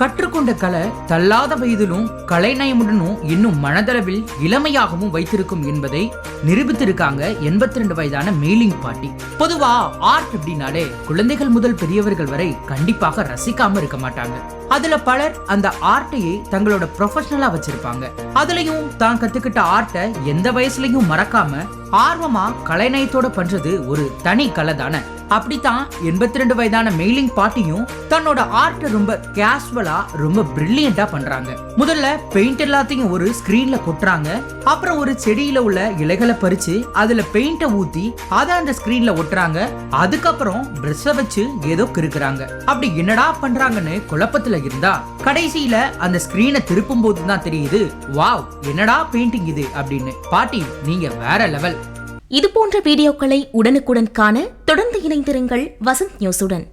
கற்றுக்கொண்ட கலை தள்ளாத வயதிலும் கலைநயமுடனும் இன்னும் மனதளவில் இளமையாகவும் வைத்திருக்கும் என்பதை நிரூபித்திருக்காங்க எண்பத்தி ரெண்டு வயதான மேலிங் பாட்டி. பொதுவா ஆர்ட் அப்படின்னாலே குழந்தைகள் முதல் பெரியவர்கள் வரை கண்டிப்பாக ரசிக்காம இருக்க மாட்டாங்க. அதுல பலர் அந்த ஆர்ட்டையே தங்களோட ப்ரொஃபஷனலா வச்சிருப்பாங்க. அதுலயும் தான் கத்துக்கிட்ட ஆர்ட்டை எந்த வயசுலயும் மறக்காம ஆர்வமா கலைநயத்தோட பண்றது ஒரு தனி கலை தானே அப்படித்தான் எண்பத்தி ரெண்டு வயதான மெயிலிங் பாட்டியும் தன்னோட ஆர்ட்டை ரொம்ப கேஷுவலா ரொம்ப பிரில்லியண்டா பண்றாங்க. முதல்ல பெயிண்ட் எல்லாத்தையும் ஒரு ஸ்கிரீன்ல கொட்டுறாங்க. அப்புறம் ஒரு செடியில உள்ள இலைகளை பறிச்சு அதுல பெயிண்ட ஊத்தி அதை அந்த ஸ்கிரீன்ல ஒட்டுறாங்க. அதுக்கப்புறம் பிரஷ வச்சு ஏதோ கிறுக்குறாங்க. அப்படி என்னடா பண்றாங்கன்னு குழப்பத்துல இருந்தா கடைசியில அந்த ஸ்கிரீனை திருப்பும் போது தான் தெரியுது. வாவ் என்னடா பெயிண்டிங் இது? அப்படின்னு. பாட்டி நீங்க வேற லெவல் இது போன்ற வீடியோக்களை உடனுக்குடன் காண தொடர்ந்து இணைந்திருங்கள் வசந்த் நியூஸுடன்.